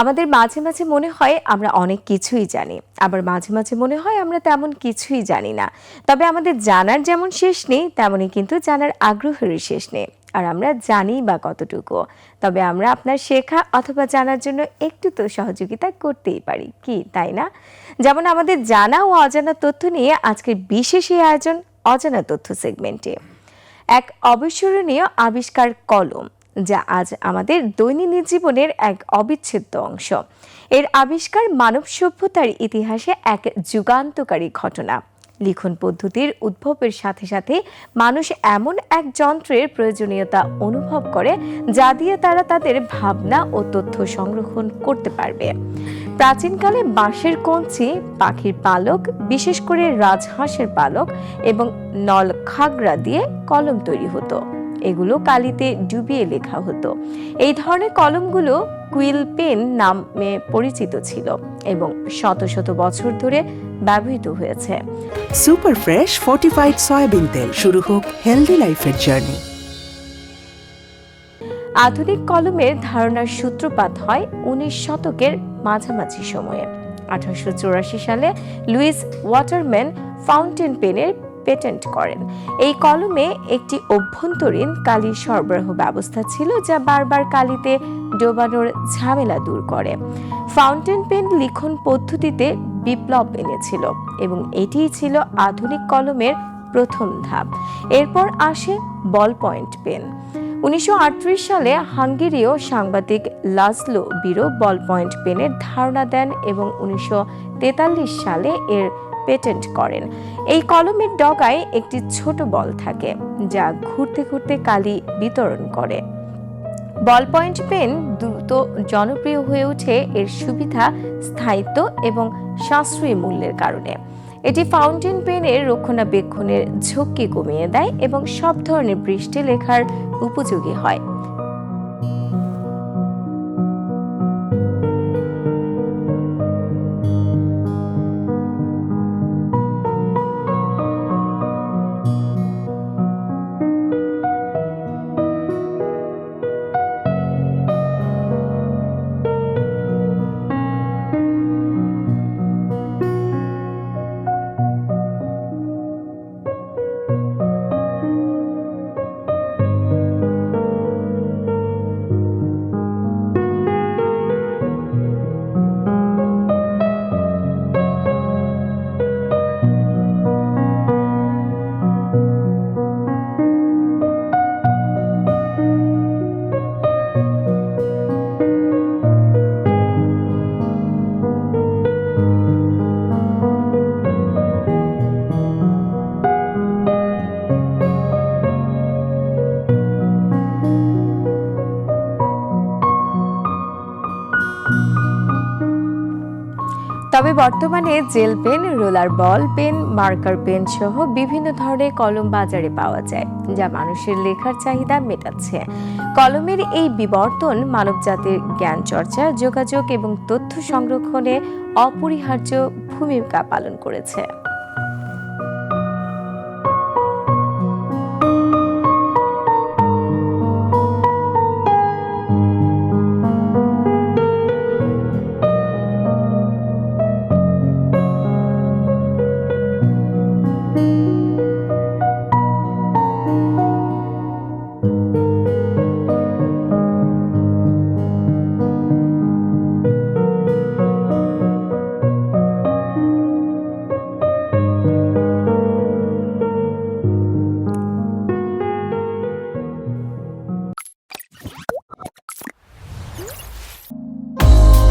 আমাদের মাঝে মাঝে মনে হয় আমরা অনেক কিছুই জানি। আবার মাঝে মাঝে মনে হয় আমরা তেমন কিছুই জানি না। তবে আমাদের জানার যেমন শেষ নেই, তেমনই কিন্তু জানার আগ্রহেরই শেষ নেই। আর আমরা জানি বা কতটুকু। তবে আমরা আপনার শেখা অথবা জানার জন্য একটু তো সহযোগিতা করতেই পারি, কি তাই না? যেমন আমাদের জানা ও অজানা তথ্য নিয়ে আজকের বিশেষ এই আয়োজন অজানা তথ্য সেগমেন্টে। এক অবিস্মরণীয় আবিষ্কার কলম। যা আজ আমাদের দৈনন্দিন জীবনের এক অবিচ্ছেদ্য অংশ। এর আবিষ্কার মানব সভ্যতার ইতিহাসে এক যুগান্তকারী ঘটনা। লিখন পদ্ধতির উদ্ভবের সাথে সাথে মানুষ এমন এক যন্ত্রের প্রয়োজনীয়তা অনুভব করে, যা দিয়ে তারা তাদের ভাবনা ও তথ্য সংরক্ষণ করতে পারবে। প্রাচীনকালে বাঁশের কঞ্চি, পাখির পালক, বিশেষ করে রাজহাঁসের পালক এবং নল খাগড়া দিয়ে কলম তৈরি হতো। এগুলো কালিতে ডুবিয়ে লেখা হতো। এই ধরনের কলমগুলো কুইল পেন নামে পরিচিত ছিল এবং শত শত বছর ধরে ব্যবহৃত হয়েছে। সুপার ফ্রেশ ফর্টিফাইড সয়াবিন তেল। শুরু হোক হেলদি লাইফের জার্নি। আধুনিক কলমের ধারণার সূত্রপাত হয় উনিশ শতকের মাঝামাঝি সময়ে। আঠারোশো চৌরাশি সালে লুইস ওয়াটারম্যান ফাউন্টেন পেনের পেটেন্ট করেন। এই কলমে একটি অভ্যন্তরীণ কালি সরবরাহ ব্যবস্থা ছিল যা বারবার কালিতে ডোবানোর ঝামেলা দূর করে। ফাউন্টেন পেন লিখন পদ্ধতিতে বিপ্লব এনেছিল এবং এটিই ছিল আধুনিক কলমের প্রথম ধাপ। এরপর আসে বল পয়েন্ট পেন। উনিশশো আটত্রিশ সালে হাঙ্গেরীয় সাংবাদিক লাজলো বিরো বল পয়েন্ট পেনের ধারণা দেন এবং উনিশশো তেতাল্লিশ সালে এর পেটেন্ট করেন। এই কলমের ডগায় একটি ছোট বল থাকে, যা ঘুরতে ঘুরতে কালি বিতরণ করে। বল পয়েন্ট পেন দ্রুত জনপ্রিয় হয়ে ওঠে, এর সুবিধা স্থায়িত্ব এবং সাশ্রয়ী মূল্যের কারণে। এটি ফাউন্টেন পেনের রক্ষণাবেক্ষণের ঝক্কি কমিয়ে দেয় এবং সব ধরনের পৃষ্ঠে লেখার উপযোগী হয়। তবে বর্তমানে gel pen, roller ball pen, marker pen সহ বিভিন্ন ধরনের কলম বাজারে পাওয়া যায়, যা মানুষের লেখার চাহিদা মেটাচ্ছে। কলমের এই বিবর্তন মানবজাতির জ্ঞান চর্চা, যোগাযোগ এবং তথ্য সংরক্ষণে অপরিহার্য ভূমিকা পালন করেছে।